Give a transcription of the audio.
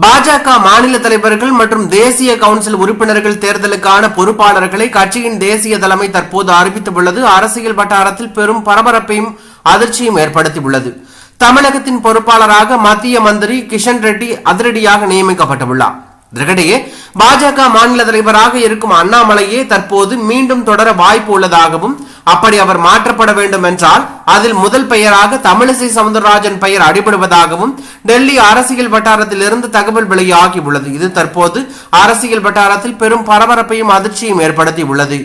பாஜக மாநில தலைவர்கள் மற்றும் தேசிய கவுன்சில் உறுப்பினர்கள் தேர்தலுக்கான பொறுப்பாளர்களை கட்சியின் தேசிய தலைமை தற்போது அறிவித்துள்ளது. அரசியல் வட்டாரத்தில் பெரும் பரபரப்பையும் அதிர்ச்சியும் ஏற்படுத்தியுள்ளது. தமிழகத்தின் பொறுப்பாளராக மத்திய மந்திரி கிஷன் ரெட்டி அதிரடியாக நியமிக்கப்பட்டுள்ளார். இதற்கிடையே பாஜக மாநில தலைவராக இருக்கும் அண்ணாமலையே தற்போது மீண்டும் தொடர வாய்ப்பு உள்ளதாகவும் அப்படி அவர் மாற்றப்பட வேண்டும் என்றால் அதில் முதல் பெயராக தமிழிசை சவுந்தரராஜன் பெயர் அடிபடுவதாகவும் டெல்லி அரசியல் வட்டாரத்தில் இருந்து தகவல் வெளியாகி உள்ளது. இது தற்போது அரசியல் வட்டாரத்தில் பெரும் பரபரப்பையும் அதிர்ச்சியும் ஏற்படுத்தி உள்ளது.